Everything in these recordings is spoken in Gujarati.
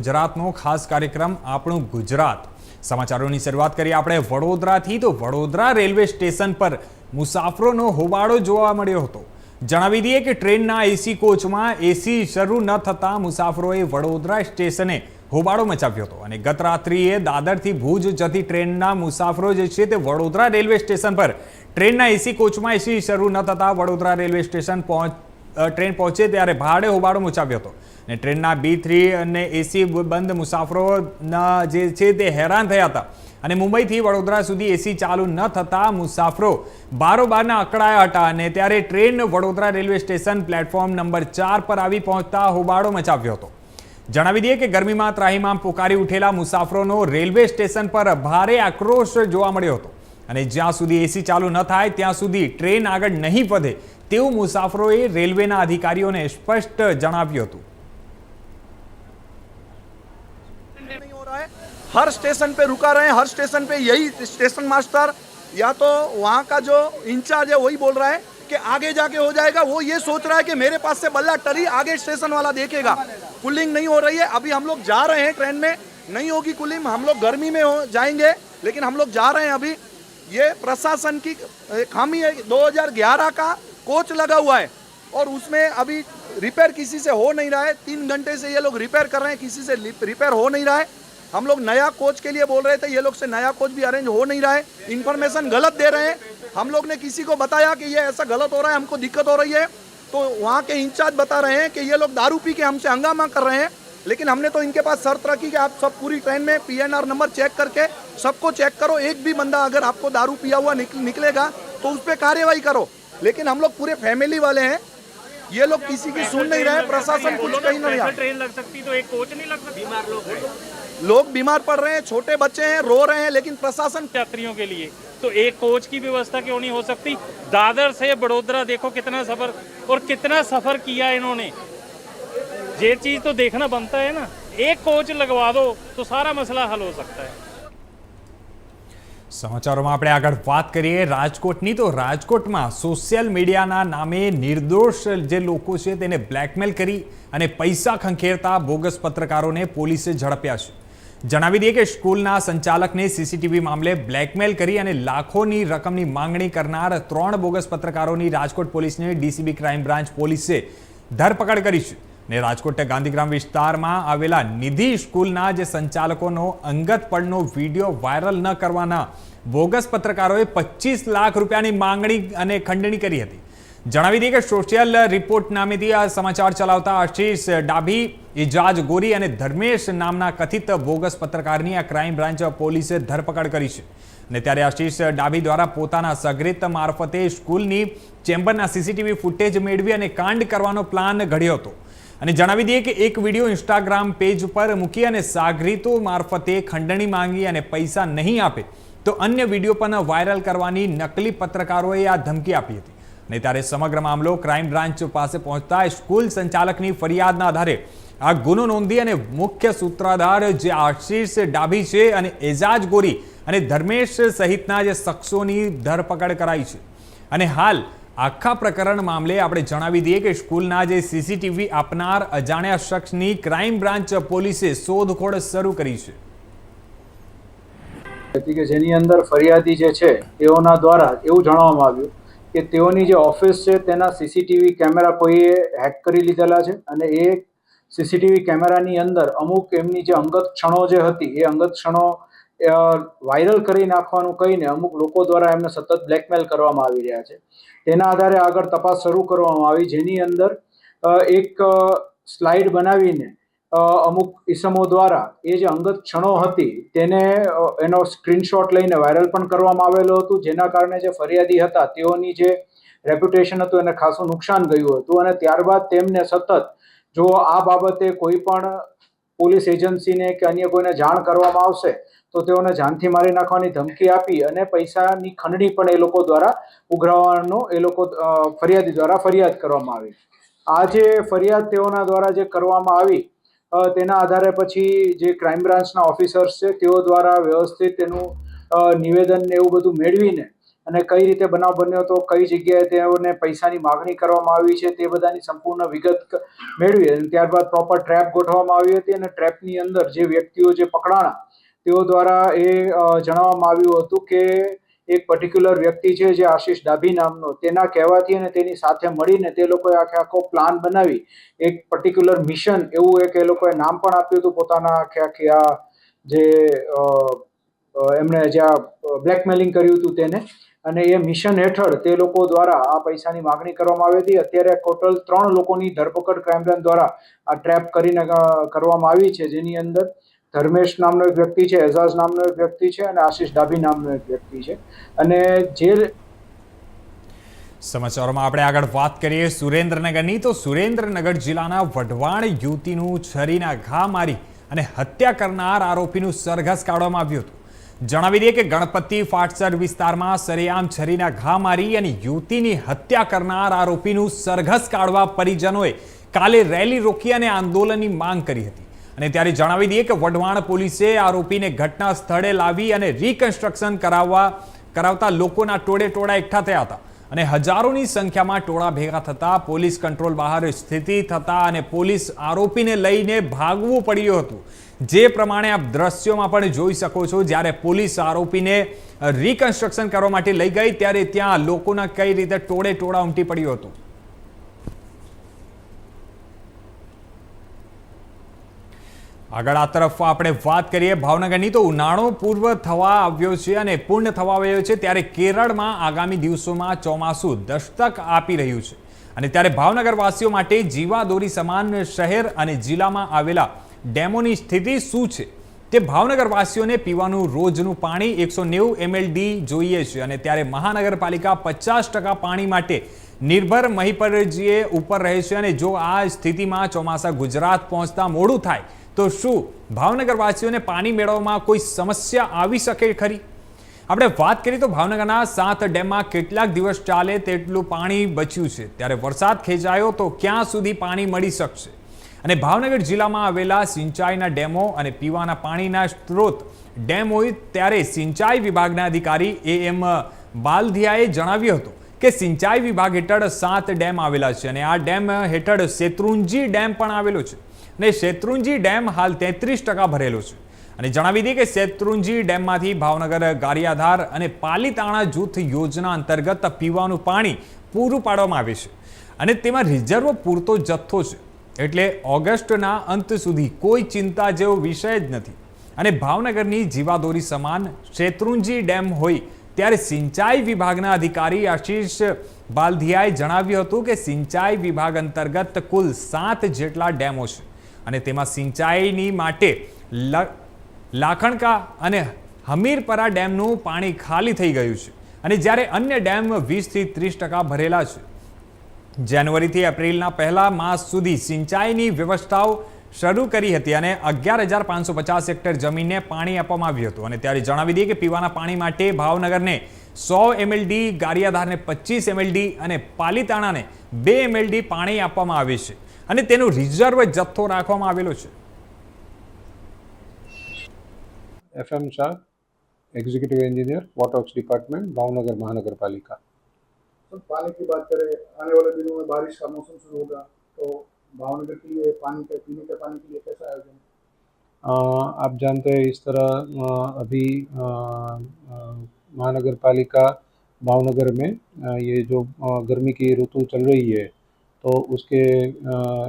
ગુજરાતનો ખાસ કાર્યક્રમ આપણું ગુજરાત. સમાચારોની શરૂઆત કરીએ આપણે વડોદરાથી. તો વડોદરા રેલવે સ્ટેશન પર મુસાફરોનો હોબાળો જોવા મળ્યો હતો. જણાવી દઈએ કે ટ્રેનના એસી કોચમાં એસી શરૂ ન થતાં મુસાફરોએ વડોદરા સ્ટેશને હોબાળો મચાવ્યો હતો. અને ગત રાત્રિએ દાદરથી ભુજ જતી ટ્રેનના મુસાફરો જે છે તે વડોદરા રેલવે સ્ટેશન પર ટ્રેનના એસી કોચમાં એસી શરૂ ન થતાં વડોદરા રેલવે સ્ટેશન પહોંચ ટ્રેન પહોંચે ત્યારે ભારે હોબાળો મચાવ્યો હતો. અને ટ્રેનના બી થ્રી અને એસી બંધ મુસાફરોના જે છે તે હેરાન થયા હતા. અને મુંબઈથી વડોદરા સુધી એસી ચાલુ ન થતાં મુસાફરો બારોબારના અકળાયા હતા અને ત્યારે train Vadodara railway station platform number ચાર પર આવી પહોંચતા હોબાળો મચાવ્યો હતો. જણાવી દઈએ કે ગરમીમાં ત્રાહીમામ પુકારી ઉઠેલા મુસાફરોનો રેલવે સ્ટેશન પર ભારે આક્રોશ જોવા મળ્યો હતો. અને જ્યાં સુધી એસી ચાલુ ન થાય, ત્યાં સુધી ટ્રેન આગળ નહીં વધે, તેવું મુસાફરોએ રેલવેના અધિકારીઓને સ્પષ્ટ જણાવ્યું હતું. हर स्टेशन पे रुका रहे हैं, हर स्टेशन पे यही स्टेशन मास्टर। या तो वहाँ का जो इंचार्ज है, वही बोल रहा है कि आगे जाके हो जाएगा। वो ये सोच रहा है कि मेरे पास से बल्ला टरी आगे स्टेशन वाला देखेगा। कूलिंग नहीं हो रही है। अभी हम लोग जा रहे हैं ट्रेन में। नहीं होगी कूलिंग। हम लोग गर्मी में हो जाएँगे, लेकिन हम लोग जा रहे हैं अभी। ये प्रशासन की खामी है। 2011 का कोच लगा हुआ है। और उसमें अभी रिपेयर किसी से हो नहीं रहा है। तीन घंटे से ये लोग रिपेयर कर रहे हैं। किसी से रिपेयर हो नहीं रहा है। हम लोग नया कोच के लिए बोल रहे थे ये लोग से नया कोच भी अरेंज हो नहीं रहा है। इन्फॉर्मेशन गलत दे रहे हैं। हम लोग ने किसी को बताया कि ये ऐसा गलत हो रहा है हमको दिक्कत हो रही है। तो वहाँ के इंचार्ज बता रहे हैं कि ये लोग दारू पी के हमसे हंगामा कर रहे हैं। लेकिन हमने तो इनके पास शर्त रखी कि आप सब पूरी ट्रेन में पीएनआर नंबर चेक करके सबको चेक करो। एक भी बंदा अगर आपको दारू पिया हुआ निक, निकलेगा तो उस पर कार्यवाही करो। लेकिन हम लोग पूरे फैमिली वाले हैं। ये लोग किसी की सुन नहीं रहे प्रशासन कुछ कहीं नहीं ट्रेन लग सकती तो एक कोच नहीं लग सकती? लोग लोग बीमार पड़ रहे हैं छोटे बच्चे हैं रो रहे हैं लेकिन प्रशासन यात्रियों के लिए तो एक कोच की व्यवस्था क्यों नहीं हो सकती दादर से बड़ोदरा देखो कितना सफर और कितना सफर किया इन्होंने ये चीज तो देखना बनता है ना एक कोच लगवा दो तो सारा मसला हल हो सकता है સમાચારોમાં આપણે આગળ વાત કરીએ રાજકોટની તો રાજકોટમાં સોશિયલ મીડિયાના નામે નિર્દોષ જે લોકો છે તેને બ્લેકમેલ કરી અને પૈસા ખંખેરતા બોગસ પત્રકારોને પોલીસે ઝડપ્યા છે જણાવી દઈએ કે સ્કૂલના સંચાલકને સીસીટીવી મામલે બ્લેકમેલ કરી અને લાખોની રકમની માંગણી કરનાર ત્રણ બોગસ પત્રકારોની રાજકોટ પોલીસને ડીસીબી ક્રાઇમ બ્રાન્ચ પોલીસે ધરપકડ કરી છે ને રાજકોટ ગાંધીગ્રામ વિસ્તારમાં આવેલા નિધિ સ્કૂલના જે સંચાલકોનો અંગતપણનો વીડિયો વાયરલ ન કરવાના બોગસ પત્રકારોએ પચીસ લાખ રૂપિયાની માંગણી અને ખંડણી કરી હતી. જણાવી દઈએ કે સોશિયલ રિપોર્ટ નામેથી આ સમાચાર ચલાવતા આશીષ ડાભી, ઇજાજ ગોરી અને ધર્મેશ નામના કથિત બોગસ પત્રકારની આ ક્રાઇમ બ્રાન્ચ પોલીસે ધરપકડ કરી છે. અને ત્યારે આશીષ ડાભી દ્વારા પોતાના સગરીત મારફતે સ્કૂલની ચેમ્બરના સીસીટીવી ફૂટેજ મેળવી અને કાંડ કરવાનો પ્લાન ઘડ્યો હતો. અને જણાવી દઈએ કે એક વીડિયો ઇન્સ્ટાગ્રામ પેજ પર મૂકી અને સાગરીતો મારફતે ખંડણી માંગી અને પૈસા નહીં આપે, તો અન્ય વીડિયો પણ વાયરલ કરવાની નકલી પત્રકારોએ આ ધમકી આપી હતી. અને ત્યારે સમગ્ર મામલો ક્રાઇમ બ્રાન્ચ પાસે પહોંચતા સ્કૂલ સંચાલકની ફરિયાદના આધારે આ ગુનો નોંધી અને મુખ્ય સૂત્રધાર જે આશીષ ડાભી છે અને એજાજ ગોરી અને ધર્મેશ સહિતના જે શખ્સોની ધરપકડ કરાઈ છે. અને હાલ આખા પ્રકરણ મામલે આપણે જણાવી દઈએ કે સ્કૂલના જે સીસીટીવી આપનાર અજાણ્યા શખ્સની ક્રાઇમ બ્રાન્ચ પોલીસે શોધખોળ શરૂ કરી છે. હતી જેની અંદર ફરિયાદી જે છે, તેઓના દ્વારા એવું જણાવવામાં આવ્યું કે તેઓની જે ઓફિસ છે તેના સીસીટીવી કેમેરા કોઈએ હેક કરી લીધેલા છે અને એ સીસીટીવી કેમેરાની અંદર અમુક એમની જે અંગત ક્ષણો જે હતી, એ અંગત ક્ષણો વાયરલ કરી નાખવાનું કહીને અમુક લોકો દ્વારા એમને સતત બ્લેકમેલ કરવામાં આવી રહ્યા છે. તેના આધારે આગળ તપાસ શરૂ કરવામાં આવી, જેની અંદર એક સ્લાઇડ બનાવીને અમુક ઇસમો દ્વારા એ જે અંગત ક્ષણો હતી તેને એનો સ્ક્રીનશોટ લઈને વાયરલ પણ કરવામાં આવેલો હતું. જેના કારણે જે ફરિયાદી હતા તેઓની જે રેપ્યુટેશન હતું એને ખાસું નુકસાન ગયું હતું અને ત્યારબાદ તેમને સતત જો આ બાબતે કોઈ પણ પોલીસ એજન્સીને કે અન્ય કોઈને જાણ કરવામાં આવશે તો તેઓને જાનથી મારી નાખવાની ધમકી આપી અને પૈસાની ખંડણી પણ એ લોકો દ્વારા ઉઘરાવવાનો, એ લોકો ફરિયાદી દ્વારા ફરિયાદ કરવામાં આવી. આ જે ફરિયાદ તેઓના દ્વારા જે કરવામાં આવી તેના આધારે પછી જે ક્રાઇમ બ્રાન્ચના ઓફિસર્સ છે, તેઓ દ્વારા વ્યવસ્થિત તેનું નિવેદન ને એવું બધું મેળવીને અને કઈ રીતે બનાવ બન્યો હતો કઈ જગ્યાએ તેઓને પૈસાની માગણી કરવામાં આવી છે તે બધાની સંપૂર્ણ વિગત મેળવી અને ત્યારબાદ પ્રોપર ટ્રેપ ગોઠવવામાં આવી હતી અને ટ્રેપની અંદર જે વ્યક્તિઓ જે પકડાણા, તેઓ દ્વારા એ જણાવવામાં આવ્યું હતું કે એક પર્ટિક્યુલર વ્યક્તિ છે જે આશીષ ડાભી નામનો. તેના કહેવાથી અને તેની સાથે મળીને તે લોકોએ આખે આખો પ્લાન બનાવી. એક પર્ટિક્યુલર મિશન એવું એક એ લોકોએ નામ પણ આપ્યું હતું પોતાના આખે આખી આ જે એમણે જ્યાં બ્લેકમેલિંગ કર્યું હતું તેને. અને એ મિશન હેઠળ તે લોકો દ્વારા આ પૈસાની માગણી કરવામાં આવી હતી. અત્યારે ટોટલ ત્રણ લોકોની ધરપકડ ક્રાઇમ બ્રાન્ચ દ્વારા આ ટ્રેપ કરીને કરવામાં આવી છે. જેની અંદર ધર્મેશ નામનો એક વ્યક્તિ છે, એઝાઝ નામનો એક વ્યક્તિ છે અને આશીષ ડાભી નામનો એક વ્યક્તિ છે. અને જે સમાચારોમાં આપણે આગળ વાત કરીએ સુરેન્દ્રનગરની, તો સુરેન્દ્રનગર જિલ્લાના વઢવાણ યુવતીનું છરીના ઘા મારી અને હત્યા કરનાર આરોપીનું સરઘસ કાઢવામાં આવ્યું હતું. જણાવી દઈએ કે ગણપતિ ફાટસર વિસ્તારમાં સરેઆમ છરીના ઘા મારી અને યુવતીની હત્યા કરનાર આરોપીનું સરઘસ કાઢવા પરિજનોએ કાલે રેલી રોકી અને આંદોલનની માંગ કરી હતી. અને ત્યારે જણાવી દઈએ કે વઢવાણ પોલીસે આરોપીને ઘટના સ્થળે લાવી અને રિકન્સ્ટ્રક્શન કરાવવા, કરાવતા લોકોના ટોળે ટોળા એકઠા થયા હતા. અને હજારોની સંખ્યામાં ટોળા ભેગા થતા પોલીસ કંટ્રોલ બહાર સ્થિતિ થતા અને પોલીસ આરોપીને લઈને ભાગવું પડ્યું હતું. જે પ્રમાણે આપ દ્રશ્યોમાં પણ જોઈ શકો છો, જ્યારે પોલીસ આરોપીને રિકન્સ્ટ્રક્શન કરવા માટે લઈ ગઈ, ત્યારે ત્યાં લોકોના કઈ રીતે ટોળે ટોળા ઉમટી પડ્યું હતું. આગળ આ તરફ આપણે વાત કરીએ, ભાવનગરની તો ઉનાળો પૂર્વ થવા આવ્યો છે અને પૂર્ણ થવા આવ્યો છે ત્યારે કેરળમાં આગામી દિવસોમાં ચોમાસું દસ્તક આપી રહ્યું છે. અને ત્યારે ભાવનગરવાસીઓ માટે જીવાદોરી સમાન શહેર અને જિલ્લામાં આવેલા ડેમોની સ્થિતિ શું છે? તે ભાવનગરવાસીઓને પીવાનું રોજનું પાણી એકસો નેવું એમએલડી જોઈએ છે અને ત્યારે મહાનગરપાલિકા પચાસ ટકા પાણી માટે નિર્ભર મહીપરજીએ ઉપર રહે છે અને જો આ સ્થિતિમાં ચોમાસા ગુજરાત પહોંચતા મોડું થાય તો શું ભાવનગરવાસીઓને પાણી મેળવવામાં કોઈ સમસ્યા આવી શકે ખરી? આપણે વાત કરીએ તો ભાવનગરના સાત ડેમમાં કેટલાક દિવસ ચાલે તેટલું પાણી બચ્યું છે. ત્યારે વરસાદ ખેંચાયો તો ક્યાં સુધી પાણી મળી શકશે? અને ભાવનગર જિલ્લામાં આવેલા સિંચાઈના ડેમો અને પીવાના પાણીના સ્ત્રોત ડેમ હોય ત્યારે સિંચાઈ વિભાગના અધિકારી એ એમ બાલધિયાએ જણાવ્યું હતું કે સિંચાઈ વિભાગ હેઠળ સાત ડેમ આવેલા છે અને આ ડેમ હેઠળ શેત્રુંજી ડેમ પણ આવેલો છે. અને શેત્રુંજી ડેમ હાલ તેત્રીસ ટકા ભરેલો છે. અને જણાવી દઈએ કે શેત્રુંજી ડેમમાંથી ભાવનગર ગારિયાધાર અને પાલીતાણા જૂથ યોજના અંતર્ગત પીવાનું પાણી પૂરું પાડવામાં આવે છે. અને તેમાં રિઝર્વ પૂરતો જથ્થો છે. એટલે ઓગસ્ટના અંત સુધી કોઈ ચિંતા જેવો વિષય જ નથી. અને ભાવનગરની જીવાદોરી સમાન શેત્રુંજી ડેમ હોય ત્યારે સિંચાઈ વિભાગના અધિકારી આશીષ બાલધિયાએ જણાવ્યું હતું કે સિંચાઈ વિભાગ અંતર્ગત કુલ સાત જેટલા ડેમો છે. અને તેમાં સિંચાઈની માટે લાખણકા અને હમીરપરા ડેમનું પાણી ખાલી થઈ ગયું છે. અને જ્યારે અન્ય ડેમ વીસથી ત્રીસ ટકા ભરેલા છે. જાન્યુઆરીથી એપ્રિલના પહેલા માસ સુધી સિંચાઈની વ્યવસ્થાઓ શરૂ કરી હતી અને અગિયાર હજાર પાંચસો પચાસ હેક્ટર જમીનને પાણી આપવામાં આવ્યું હતું. અને ત્યારે જણાવી દઈએ કે પીવાના પાણી માટે ભાવનગરને સો એમએલડી ગારિયાધારને પચીસ એમએલડી અને પાલીતાણાને બે એમએલડી પાણી આપવામાં આવે છે. અને તેનો રિઝર્વ જથ્થો રાખવામાં આવેલો છે F M Shah executive engineer waterworks department Bhavnagar Mahanagar Palika sir पानी की बात करें आने वाले दिनों में बारिश का मौसम शुरू होगा तो भावनगर के लिए पानी के पीने के पानी के लिए कैसा आयोजन है? अ, आप जानते हैं इस तरह अ, अभी अ, अ, महानगर पालिका भावनगर में अ, ये जो अ, गर्मी की ऋतु चल रही है तो उसके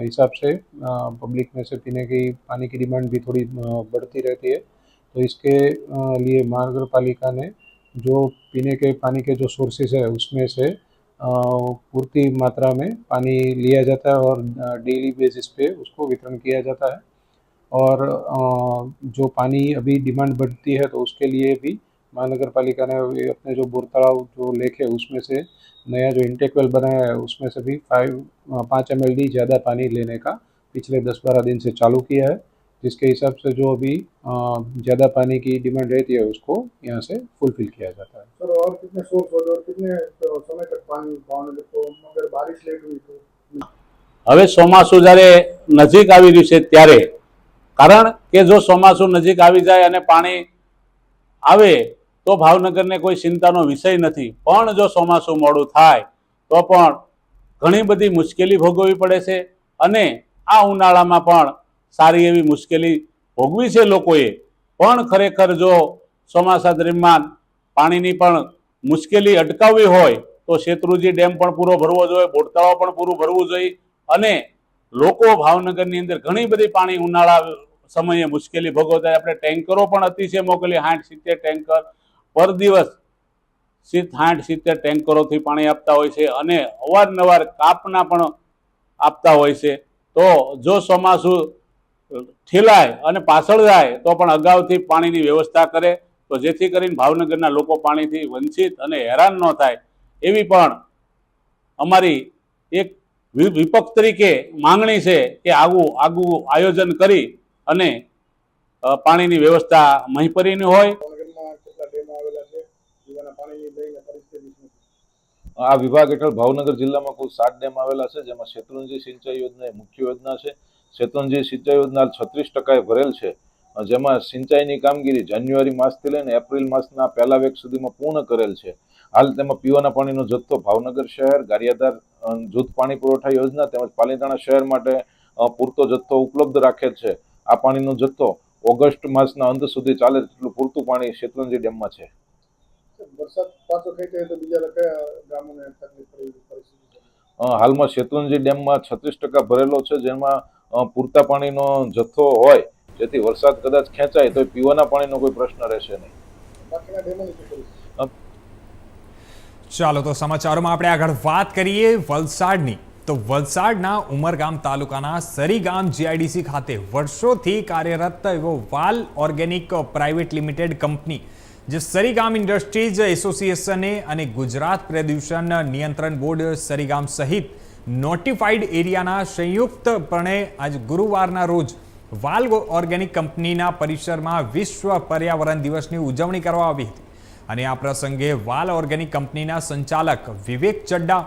हिसाब से पब्लिक में से पीने की, पानी की डिमांड भी थोड़ी बढ़ती रहती है। तो इसके लिए महानगर पालिका ने जो पीने के, पानी के जो सोर्सेज है, उसमें से पूर्ति मात्रा में पानी लिया जाता है और डेली बेसिस पे उसको वितरण किया जाता है। और जो पानी अभी डिमांड बढ़ती है तो उसके लिए भी महानगर पालिका ने ये अपने जो बोर तालाब जो लेक है उसमें से नया जो इंटेक वेल बनाया है उसमें से भी फाइव पाँच एम ज़्यादा पानी लेने का पिछले दस बारह दिन से चालू किया है जिसके हिसाब से जो अभी अ, ज़्यादा पानी की डिमांड रहती है उसको यहाँ से फुलफिल किया जाता है सर और कितने सोर्स हो गए और कितने तो समय तक पानी भावनगर को अगर बारिश लेट हुई तो હવે ચોમાસું જ્યારે નજીક આવી રહ્યું છે ત્યારે કારણ કે જો ચોમાસું નજીક આવી જાય અને પાણી આવે તો ભાવનગરને કોઈ ચિંતાનો વિષય નથી. પણ જો ચોમાસું મોડું થાય, તો પણ ઘણી બધી મુશ્કેલી ભોગવવી પડે છે. અને આ ઉનાળામાં પણ સારી એવી મુશ્કેલી ભોગવી છે લોકોએ. પણ ખરેખર જો ચોમાસા દરમિયાન પાણીની પણ મુશ્કેલી અટકાવવી હોય, તો શેત્રુજી ડેમ પણ પૂરો ભરવો જોઈએ બોટતળાવ પણ પૂરું ભરવું જોઈએ. અને લોકો ભાવનગરની અંદર ઘણી બધી પાણી ઉનાળા સમયે મુશ્કેલી ભોગવતા. આપણે ટેન્કરો પણ અતિશય મોકલી સાઠ સિત્તેર ટેન્કર. પર દિવસ સાઠ સિત્તેર ટેન્કરોથી પાણી આપતા હોય છે અને અવારનવાર કાપના પણ આપતા હોય છે. તો જો ચોમાસું ઠેલાય અને પાછળ જાય, તો પણ અગાઉથી પાણીની વ્યવસ્થા કરે. તો જેથી કરીને ભાવનગરના લોકો પાણીથી વંચિત અને હેરાન ન થાય. એવી પણ અમારી એક વિપક્ષ તરીકે માંગણી છે કે આવું આગવું આયોજન કરી અને પાણીની વ્યવસ્થા મહીપરીની હોય ભાવનગરમાં કેટલા ડેમો આવેલા છે પીવાના પાણીની લઈને પરિસ્થિતિ શું છે આ વિભાગ હેઠળ ભાવનગર જિલ્લામાં કુલ સાત ડેમ આવેલા છે, જેમાં શેત્રુંજી સિંચાઈ યોજના એ મુખ્ય યોજના છે. શેત્રુંજી સિંચાઈ યોજના છત્રીસ ટકાએ ભરેલ છે. જેમાં સિંચાઈની કામગીરી જાન્યુઆરી માસથી લઈને એપ્રિલ માસના પહેલા વેગ સુધીમાં પૂર્ણ કરેલ છે. હાલ તેમાં પીવાના પાણીનો જથ્થો ભાવનગર શહેર, ગારિયાધાર જૂથ પાણી પુરવઠા યોજના તેમજ પાલીતાણા શહેર માટે પૂરતો જથ્થો ઉપલબ્ધ રાખેલ છે. આ પાણીનો જથ્થો ઓગસ્ટ માસના અંત સુધી ચાલે તેટલું પૂરતું પાણી શેત્રુંજી ડેમમાં છે. વરસાદ પાછો ખેંચાય તો બીજા કયા ગામોને તકલીફ પડી પરિસ્થિતિ હાલમાં શેત્રુંજી ડેમમાં છત્રીસ ટકા ભરેલો છે જેમાં પૂરતા પાણીનો જથ્થો હોય જેથી વરસાદ કદાચ ખેંચાય તો પીવાના પાણીનો કોઈ પ્રશ્ન રહેશે નહીં. બાકીના ડેમોની શું પરિસ્થિતિ ચાલો તો સમાચારોમાં આપણે આગળ વાત કરીએ વલસાડની. તો વલસાડના ઉમરગામ તાલુકાના સરીગામ જીઆઈડીસી ખાતે વર્ષોથી કાર્યરત એવો Vaal organic private limited company જે સરીગામ ઇન્ડસ્ટ્રીઝ એસોસિએશને અને ગુજરાત પ્રદૂષણ નિયંત્રણ બોર્ડ સરીગામ સહિત નોટિફાઈડ એરિયાના સંયુક્તપણે આજ ગુરુવારના રોજ વાલ ઓર્ગેનિક કંપનીના પરિસરમાં વિશ્વ પર્યાવરણ દિવસની ઉજવણી કરવામાં આવી હતી. અને આ પ્રસંગે વાલ ઓર્ગેનિક કંપનીના સંચાલક વિવેક ચડ્ડા,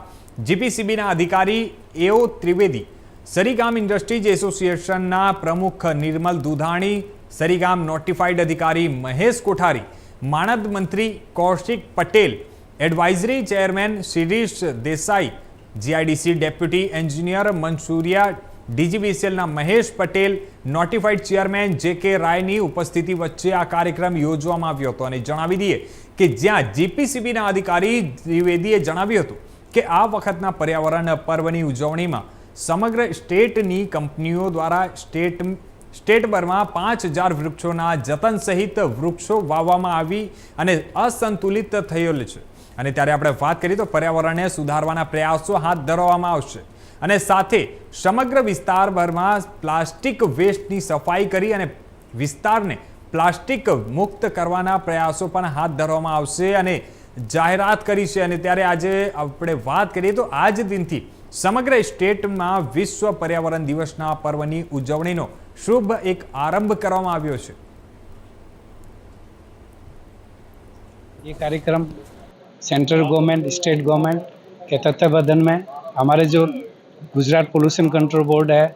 જીપીસીબીના અધિકારી એઓ ત્રિવેદી, સરીગામ ઇન્ડસ્ટ્રીઝ એસોસિએશનના પ્રમુખ નિર્મલ દુધાણી, સરીગામ નોટિફાઈડ અધિકારી મહેશ કોઠારી માણદ મંત્રી Kaushik Patel advisory chairman Shirish Desai GIDC deputy engineer Mansuriya ડીજીબીસીએલના Mahesh Patel notified chairman J K રાયની ઉપસ્થિતિ વચ્ચે આ કાર્યક્રમ યોજવામાં આવ્યો હતો. અને જણાવી દઈએ કે જ્યાં જીપીસીબીના અધિકારી દ્વિવેદીએ જણાવ્યું હતું કે આ વખતના પર્યાવરણ પર્વની ઉજવણીમાં સમગ્ર સ્ટેટની કંપનીઓ દ્વારા સ્ટેટ સ્ટેટભરમાં પાંચ હજાર વૃક્ષોના જતન સહિત વૃક્ષો વાવવામાં આવી અને અસંતુલિત થયેલ છે. અને ત્યારે આપણે વાત કરીએ તો પર્યાવરણને સુધારવાના પ્રયાસો હાથ ધરવામાં આવશે. અને સાથે સમગ્ર વિસ્તારભરમાં પ્લાસ્ટિક વેસ્ટની સફાઈ કરી અને વિસ્તારને પ્લાસ્ટિક મુક્ત કરવાના પ્રયાસો પણ હાથ ધરવામાં આવશે અને જાહેરાત કરી છે. અને ત્યારે આજે આપણે વાત કરીએ તો આજ દિનથી સમગ્ર સ્ટેટમાં વિશ્વ પર્યાવરણ દિવસના પર્વની ઉજવણીનો શુભ એક આરંભ કરવામાં આવ્યો છે ये कार्यक्रम सेंट्रल गवर्नमेंट स्टेट गवर्नमेंट के तत्वावधान में हमारे जो गुजरात पोल्यूशन कंट्रोल बोर्ड है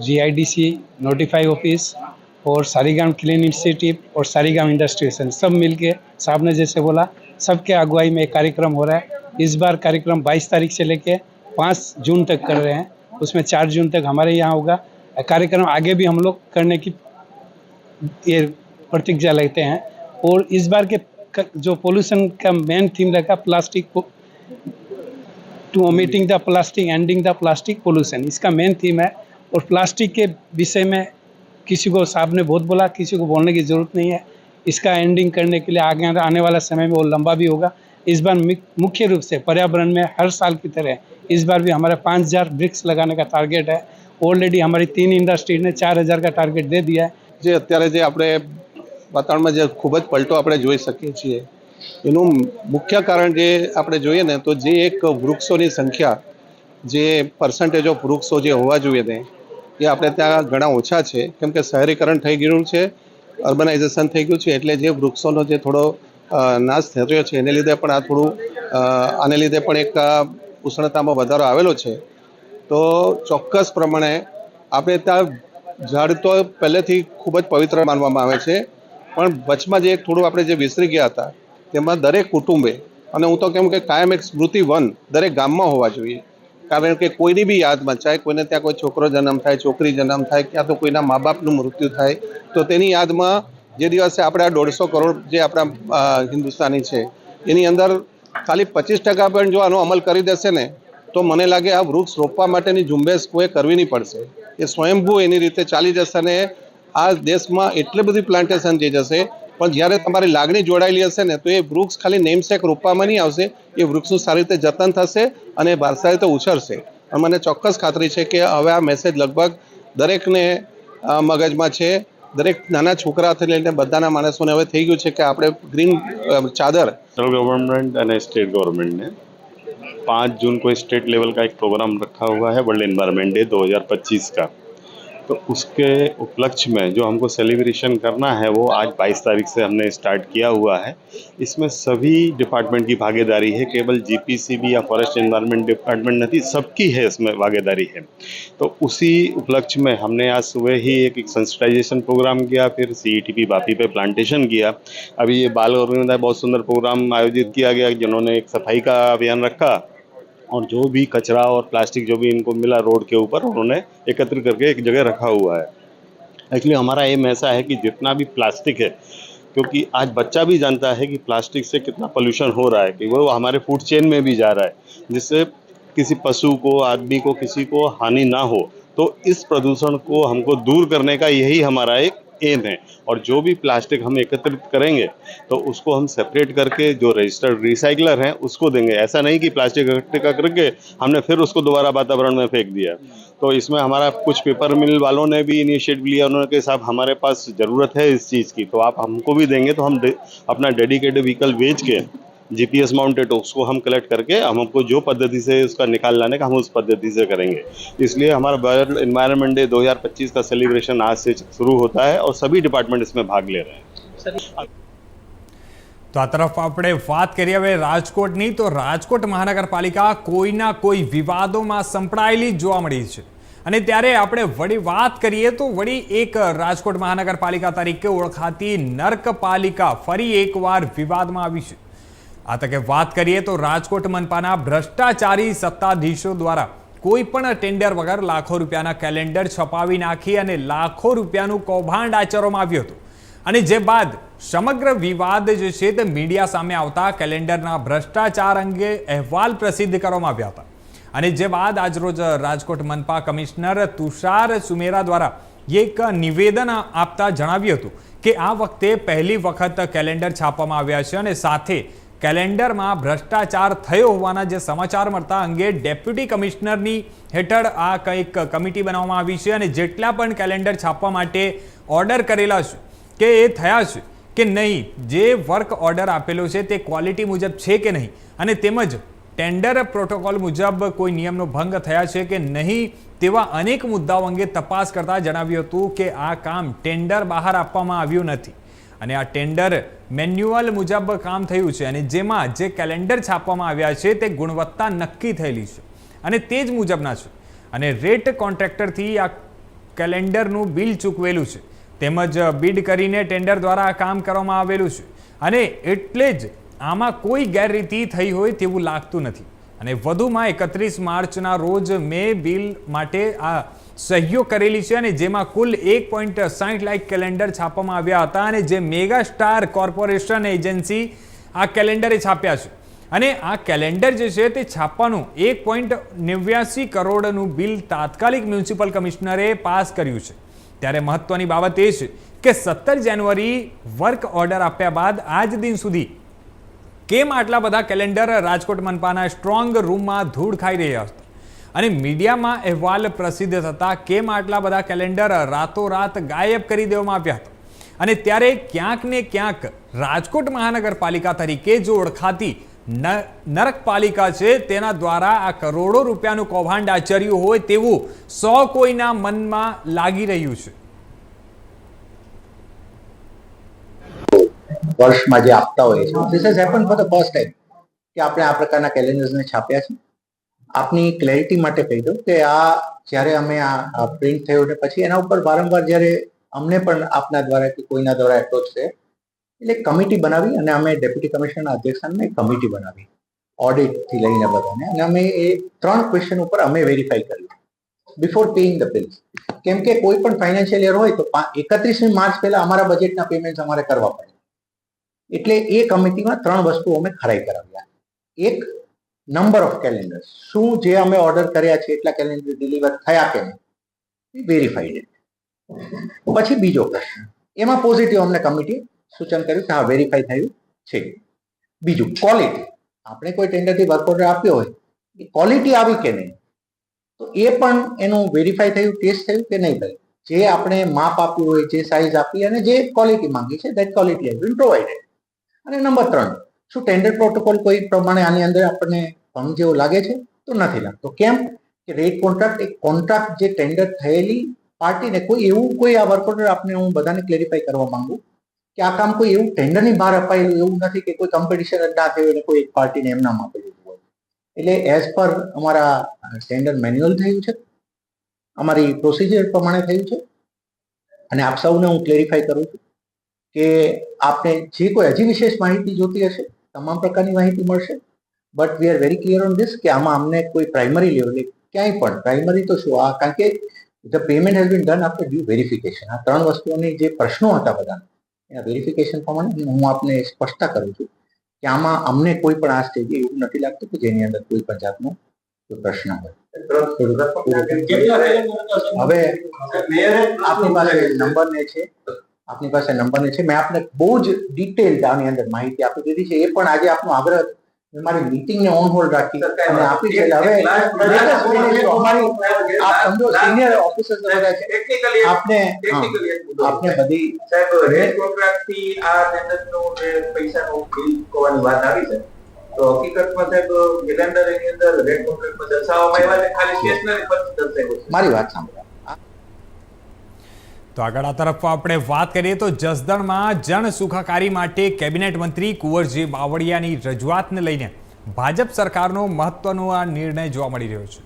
जीआईडीसी नोटिफाई ऑफिस और सारीगाम क्लीन इनिशिएटिव और सारीगाम इंडस्ट्रिएशन सब मिलके साहब ने जैसे बोला सबके अगुवाई में एक कार्यक्रम हो रहा है इस बार कार्यक्रम 22 तारीख से लेके 5 जून तक कर रहे हैं उसमें 4 जून तक हमारे यहाँ होगा कार्यक्रम आगे भी हम लोग करने की ये प्रतिज्ञा लेते हैं। और इस बार के जो पोल्यूशन का मेन थीम रखा plastic to omitting the plastic ending the plastic pollution इसका मेन थीम है। और प्लास्टिक के विषय में किसी को साहब ने बहुत बोला, किसी को बोलने की ज़रूरत नहीं है। इसका एंडिंग करने के लिए आगे आने वाला समय में वो लंबा भी होगा। इस बार मुख्य रूप से पर्यावरण में हर साल की तरह इस बार भी हमारा पाँच हज़ार वृक्ष लगाने का टारगेट है। ऑलरेडी हमारी तीन इंडस्ट्री ने चार हज़ार का टारगेट दे दिया है જે અત્યારે જે આપણે વાતાવરણમાં જે ખૂબ જ પલટો આપણે જોઈ શકીએ છીએ એનું મુખ્ય કારણ જે આપણે જોઈએ ને તો જે એક વૃક્ષોની સંખ્યા જે પર્સન્ટેજ ઓફ વૃક્ષો જે હોવા જોઈએ ને એ આપણે ત્યાં ઘણા ઓછા છે કેમ કે શહેરીકરણ થઈ ગયું છે અર્બનાઇઝેશન થઈ ગયું છે એટલે જે વૃક્ષોનો જે થોડો અ, નાશ થયો છે એને લીધે પણ આ થોડું અ, આને લીધે પણ એક આ ઉષ્ણતામાં વધારો આવેલો છે તો ચોક્કસ પ્રમાણે આપણે ત્યાં ઝાડ તો પહેલેથી ખૂબ જ પવિત્ર માનવામાં આવે છે. પણ વચમાં જે થોડું આપણે જે વિસરી ગયા હતા, તેમાં દરેક કુટુંબે, અને હું તો કેમ કે કાયમ એક સ્મૃતિ વન દરેક ગામમાં હોવા જોઈએ. કારણ કે કોઈની બી યાદમાં ચાહે કોઈને ત્યાં કોઈ છોકરો જન્મ થાય, છોકરી જન્મ થાય, ક્યાં તો કોઈના મા બાપનું મૃત્યુ થાય, તો તેની યાદમાં જે દિવસે આપણે આ દોઢસો કરોડ જે આપણા હિન્દુસ્તાની છે, એની અંદર ખાલી પચીસ ટકા પણ જો આનો અમલ કરી દેશે ને તો મને લાગે આ વૃક્ષ રોપવા માટેની ઝુંબેશ કોઈ કરવી નહીં પડશે. એ સ્વયંભૂ એની રીતે ચાલી જશે અને આ દેશમાં એટલી બધી પ્લાન્ટેશન થઈ જશે, પણ જ્યારે તમારી લાગણી જોડાયેલી હશે ને, તો એ વૃક્ષ ખાલી નેમસેક રોપવામાં નહીં આવશે, એ વૃક્ષનું સારી રીતે જતન થશે અને વારસા રીતે ઉછરશે અને મને ચોક્કસ ખાતરી છે કે હવે આ મેસેજ લગભગ દરેકને મગજમાં છે. દરેક નાના છોકરાથી લઈને બધાના માણસોને હવે થઈ ગયું છે કે આપણે ગ્રીન ચાદર ગવર્મેન્ટ અને સ્ટેટ ગવર્મેન્ટને पाँच जून को स्टेट लेवल का एक प्रोग्राम रखा हुआ है वर्ल्ड एनवायरनमेंट डे 2025 का तो उसके उपलक्ष्य में जो हमको सेलिब्रेशन करना है वो आज 22 तारीख से हमने स्टार्ट किया हुआ है। इसमें सभी डिपार्टमेंट की भागीदारी है केवल जीपीसीबी या फॉरेस्ट एनवायरनमेंट डिपार्टमेंट नहीं सबकी है इसमें भागीदारी है। तो उसी उपलक्ष्य में हमने आज सुबह ही एक, सेंसिटाइजेशन प्रोग्राम किया फिर सी बापी पे प्लांटेशन किया। अभी ये बाल और बहुत सुंदर प्रोग्राम आयोजित किया गया जिन्होंने एक सफ़ाई का अभियान रखा। और जो भी कचरा और प्लास्टिक जो भी इनको मिला रोड के ऊपर, उन्होंने एकत्र करके एक जगह रखा हुआ है। एक्चुअली हमारा एम ऐसा है कि जितना भी प्लास्टिक है, क्योंकि आज बच्चा भी जानता है कि प्लास्टिक से कितना पोल्यूशन हो रहा है, कि वो हमारे फ़ूड चेन में भी जा रहा है, जिससे किसी पशु को, आदमी को, किसी को हानि ना हो। तो इस प्रदूषण को हमको दूर करने का यही हमारा एक एम है और जो भी प्लास्टिक हम एकत्रित करेंगे तो उसको हम सेपरेट करके जो रजिस्टर्ड रिसाइकलर हैं उसको देंगे। ऐसा नहीं कि प्लास्टिक इकट्ठा करके हमने फिर उसको दोबारा वातावरण में फेंक दिया। तो इसमें हमारा कुछ पेपर मिल वालों ने भी इनिशिएटिव लिया उन्होंने कहा साहब हमारे पास ज़रूरत है इस चीज़ की। तो आप हमको भी देंगे तो हम दे, अपना डेडिकेटेड व्हीकल बेच के जीपीएस माउंटेड उसको हम कलेक्ट करके हम हमको जो पद्धति से उसका निकाल लाने का हम उस पद्धति से करेंगे इसलिए हमारा वर्ल्ड एनवायरनमेंट डे 2025 का सेलिब्रेशन आज से शुरू होता है और सभी डिपार्टमेंट इसमें भाग ले रहे हैं તો આ તરફ આપણે વાત કરીએ હવે રાજકોટની તો રાજકોટ મહાનગરપાલિકા કોઈના કોઈ વિવાદોમાં સંપડાયેલી જ જોવા મળી છે અને ત્યારે આપણે વળી વાત કરીએ તો વળી એક રાજકોટ મહાનગરપાલિકા તરીકે ઓળખાતી નર્કપાલિકા ફરી એકવાર વિવાદમાં આવી છે આ તકે વાત કરીએ તો રાજકોટ મનપાના ભ્રષ્ટાચારી સત્તાધીશો દ્વારા કોઈ પણ ટેન્ડર વગર લાખો રૂપિયાના કેલેન્ડર છપાવી નાખી અને લાખો રૂપિયાનું કૌભાંડ આચરવામાં આવ્યું હતું. અને જે બાદ સમગ્ર વિવાદ જે છે તે મીડિયા સામે આવતા કેલેન્ડરના ભ્રષ્ટાચાર અંગે અહેવાલ પ્રસિદ્ધ કરવામાં આવ્યા હતા. અને જે બાદ આજરોજ રાજકોટ મનપા કમિશનર તુષાર સુમેરા દ્વારા એક નિવેદન આપતા જણાવ્યું હતું કે આ વખતે પહેલી વખત કેલેન્ડર છાપવામાં આવ્યા છે અને સાથે કેલેન્ડરમાં ભ્રષ્ટાચાર થયો હોવાના જે સમાચાર મળતા અંગે ડેપ્યુટી કમિશનરની હેઠળ આ કંઈક કમિટી બનાવવામાં આવી છે અને જેટલા પણ કેલેન્ડર છાપવા માટે ઓર્ડર કરેલા છે, કે એ થયા છે કે નહીં, જે વર્ક ઓર્ડર આપેલો છે તે ક્વોલિટી મુજબ છે કે નહીં અને તેમજ ટેન્ડર પ્રોટોકોલ મુજબ કોઈ નિયમનો ભંગ થયા છે કે નહીં તેવા અનેક મુદ્દાઓ અંગે તપાસ કરતા જણાવ્યું હતું કે આ કામ ટેન્ડર બહાર આપવામાં આવ્યું નથી. અને આ ટેન્ડર મેન્યુઅલ મુજબ કામ થયું છે અને જેમાં જે કેલેન્ડર છાપવામાં આવ્યા છે તે ગુણવત્તા નક્કી થયેલી છે અને તે જ મુજબના છે. અને રેટ કોન્ટ્રાક્ટરથી આ કેલેન્ડરનું બિલ ચૂકવેલું છે. તેમજ બિડ કરીને ટેન્ડર દ્વારા આ કામ કરવામાં આવેલું છે. અને એટલે જ આમાં કોઈ ગેરરીતિ થઈ હોય તેવું લાગતું નથી. અને વધુમાં એકત્રીસ માર્ચના રોજ મે બિલ માટે આ સહયોગ કરેલી છે અને જેમાં કુલ એક પોઈન્ટ સાઠ લાખ કેલેન્ડર છાપવામાં આવ્યા હતા અને જે મેગા સ્ટાર કોર્પોરેશન એજન્સી આ કેલેન્ડરે છાપ્યા છે. અને આ કેલેન્ડર જે છે તે છાપવાનું એક પોઈન્ટ નેવ્યાસી કરોડનું બિલ તાત્કાલિક મ્યુનિસિપલ કમિશનરે પાસ કર્યું છે. ત્યારે મહત્વની બાબત એ છે કે સત્તર જાન્યુઆરી વર્ક ઓર્ડર આપ્યા બાદ આજ દિન સુધી કેમ આટલા બધા કેલેન્ડર રાજકોટ મનપાના સ્ટ્રોંગ રૂમમાં ધૂળ ખાઈ રહ્યા હતા? અને મીડિયામાં અહેવાલ પ્રસિદ્ધ થતા કેમ આટલા બધા કેલેન્ડર રાતોરાત ગાયબ કરી દેવામાં આવ્યા હતા? અને ત્યારે ક્યાંક ને ક્યાંક રાજકોટ મહાનગરપાલિકા તરીકે જો ઓળખાતી નરકપાલિકા છે તેના દ્વારા આ કરોડો રૂપિયાનું કૌભાંડ આચર્યું હોય તેવું સો કોઈના મનમાં લાગી રહ્યું છે. વર્ષમાં જે આપતા હોય છે. This has happen for the first time કે આપણે આ પ્રકારના કેલેન્ડર્સને છાપ્યા છે? આપની ક્લેરિટી માટે કહી દઉં કે આ જ્યારે અમે આ પ્રિન્ટ થયું ને પછી એના ઉપર વારંવાર જ્યારે અમને પણ આપના દ્વારા કે કોઈના દ્વારા એપ્રોચ છે, એટલે કમિટી બનાવી અને અમે ડેપ્યુટી કમિશનરના અધ્યક્ષને કમિટી બનાવી ઓડિટથી લઈને બધાને. અને અમે એ ત્રણ ક્વેશ્ચન ઉપર અમે વેરીફાઈ કર્યું. બિફોર પેઇંગ ધ બિલ્સ કેમ કે કોઈ પણ ફાઇનાન્શિયલ યર હોય તો એકત્રીસમી માર્ચ પહેલા અમારા બજેટના પેમેન્ટ અમારે કરવા પડે. એટલે એ કમિટીમાં ત્રણ વસ્તુ અમે ખરાઈ કરાવ્યા. એક નંબર ઓફ કેલેન્ડર શું જે અમે ઓર્ડર કર્યા છે, એટલા કેલેન્ડર ડિલિવર થયા કે નહીં વેરીફાઈડ પછી બીજો પ્રશ્ન. એમાં પોઝિટિવ અમને કમિટી સૂચન કર્યું કે હા વેરીફાઈ થયું છે. બીજું ક્વોલિટી આપણે કોઈ ટેન્ડરથી વર્ક ઓર્ડર આપ્યો હોય, એ ક્વોલિટી આવી કે નહીં? તો એ પણ એનું વેરીફાઈ થયું ટેસ્ટ થયું કે નહીં થયું? જે આપણે માપ આપ્યું હોય, જે સાઇઝ આપી અને જે ક્વોલિટી માંગી છે that quality has been provided અને નંબર ત્રણ. શું ટેન્ડર પ્રોટોકોલ કોઈ પ્રમાણે આની અંદર આપણને ભંગ જેવો લાગે છે? તો નથી લાગતો. કેમ? કે રેટ કોન્ટ્રાક્ટ એક કોન્ટ્રાક્ટ જે ટેન્ડર થયેલી પાર્ટીને કોઈ એવું કોઈ આ વર્ક ઓર્ડર આપને હું બધાને ક્લેરિફાઈ કરવા માંગુ કે આ કામ કોઈ એવું ટેન્ડરની બહાર અપાયેલું એવું નથી કે કોઈ કોમ્પિટિશન જ ના થયું અને કોઈ એક પાર્ટીને એમના દીધું હોય. એટલે એઝ પર અમારા ટેન્ડર મેન્યુઅલ થયું છે. અમારી પ્રોસિજર પ્રમાણે થયું છે. અને આપ સૌને હું ક્લેરિફાઈ કરું છું કે આપને જે કોઈ હજી વિશેષ માહિતી જોતી હશે તમામ પ્રકારની માહિતી મળશે. But we are very clear on this કે આમાં અમને કોઈ પ્રાઇમરી લેવલે ક્યાંય પણ પ્રાઇમરી તો શું? આ કારણ કે the payment has been done after due verification આ ત્રણ વસ્તુઓની જે પ્રશ્નો હતા બધા એના વેરિફિકેશન પ્રમાણે હું આપને સ્પષ્ટતા કરું છું કે આમાં અમને કોઈ પણ આ સ્ટેજે એવું નથી લાગતું કે જેની અંદર કોઈ પણ જાતનો કોઈ પ્રશ્ન હોય. હવે આપની પાસે નંબર ને છે. આપની પાસે નંબર છે. મેં આપને બહુ જ ડિટેલ આની અંદર માહિતી આપી દીધી છે. એ પણ આજે આપનો આગ્રહ મેં મારી મીટિંગ ને ઓન હોલ્ડ રાખી અને આપી છે. હવે સમજો સિનિયર ઓફિસર્સ બધા છે. આપને આપને બધી સાહેબ રેડ કોન્ટ્રાક્ટથી આ ટેન્ડરનું જે પૈસાનું બિલ કોવાની વાત આવી છે? તો હકીકતમાં સાહેબ કેલેન્ડર એની અંદર રેડ કોન્ટ્રાક્ટમાં દર્શાવવામાં આવ્યા છે. ખાલી સ્ટેશનરી પર દર્શાવ્યું મારી વાત સાંભળો. તો આગળ આ તરફ આપણે વાત કરીએ તો જસદણમાં જન સુખાકારી માટે કેબિનેટ મંત્રી કુંવરજી બાવળિયાની રજૂઆતને લઈને ભાજપ સરકારનો મહત્વનો આ નિર્ણય જોવા મળી રહ્યો છે.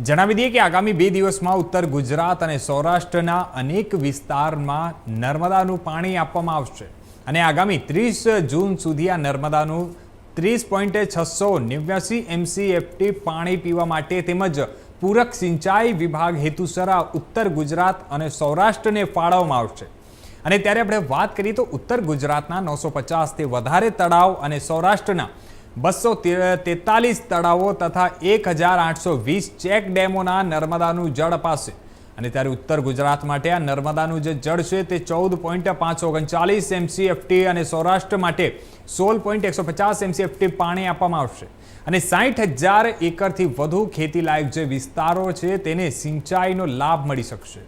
જણાવી દઈએ કે આગામી બે દિવસમાં ઉત્તર ગુજરાત અને સૌરાષ્ટ્રના અનેક વિસ્તારમાં નર્મદાનું પાણી આપવામાં આવશે અને આગામી ત્રીસ જૂન સુધી આ નર્મદાનું ત્રીસ પોઈન્ટ છસો નેવ્યાસી એમસીએફટી પાણી પીવા માટે તેમજ પૂરક સિંચાઈ વિભાગ હેતુસર ઉત્તર ગુજરાત અને સૌરાષ્ટ્રને ફાળવવામાં આવશે. અને ત્યારે આપણે વાત કરીએ તો ઉત્તર ગુજરાતના નવસો પચાસથી વધારે તળાવ અને સૌરાષ્ટ્રના બસો તેતાલીસ તળાવો તથા એક હજાર આઠસો વીસ ચેક ડેમોના નર્મદાનું જળ અપાશે. અને ત્યારે ઉત્તર ગુજરાત માટે આ નર્મદાનું જે જળ છે તે ચૌદ પોઈન્ટ પાંચસો ઓગણચાલીસ એમસીએફટી અને સૌરાષ્ટ્ર માટે સોળ પોઈન્ટ એકસો પચાસ એમસીએફટી પાણી આપવામાં આવશે. અને સાઠ હજાર એકરથી વધુ ખેતી લાયક જે વિસ્તારો છે, તેને સિંચાઈનો લાભ મળી શકશે.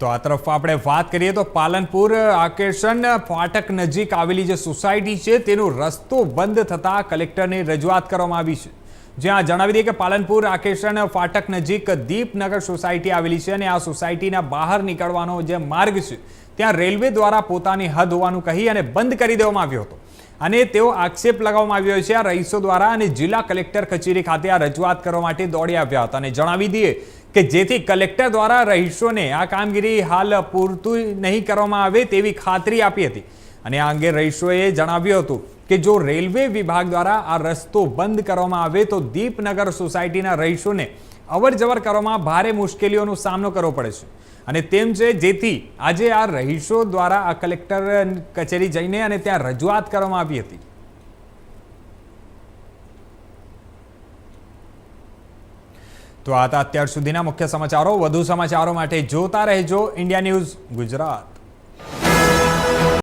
તો આ તરફ આપણે વાત કરીએ તો પાલનપુર, આકેશન ફાટક નજીક આવેલી જે સોસાયટી છે, તેનો રસ્તો બંધ થતાં કલેક્ટરને રજૂઆત કરવામાં આવી છે. જ્યાં જણાવી દઈએ કે પાલનપુર રાકેશન ફાટક નજીક દીપનગર સોસાયટી આવેલી છે અને આ સોસાયટીના બહાર નીકળવાનો જે માર્ગ છે, ત્યાં રેલવે દ્વારા પોતાની હદ હોવાનું કહી અને બંધ કરી દેવામાં આવ્યો હતો. અને તેઓ આક્ષેપ લગાવવામાં આવ્યો છે, આ રહીશો દ્વારા અને જિલ્લા કલેક્ટર કચેરી ખાતે આ રજૂઆત કરવા માટે દોડી આવ્યા હતા. અને જણાવી દઈએ કે જેથી કલેક્ટર દ્વારા રહીશોને આ કામગીરી હાલ પૂરતું નહીં કરવામાં આવે તેવી ખાતરી આપી હતી. અને આ અંગે રહીશોએ જણાવ્યું હતું કે જો રેલવે વિભાગ દ્વારા આ રસ્તો બંધ કરવામાં આવે તો દીપનગર સોસાયટીના રહીશોને અવર જવર કરવામાં ભારે મુશ્કેલીઓનો સામનો કરવો પડે છે. અને તેમ છે, જેથી આજે આ રહીશો દ્વારા આ કલેક્ટર કચેરી જઈને અને ત્યાં રજૂઆત કરવામાં આવી હતી. તો આ હતા અત્યાર સુધીના મુખ્ય સમાચારો. વધુ સમાચારો માટે જોતા રહેજો. India news Gujarat.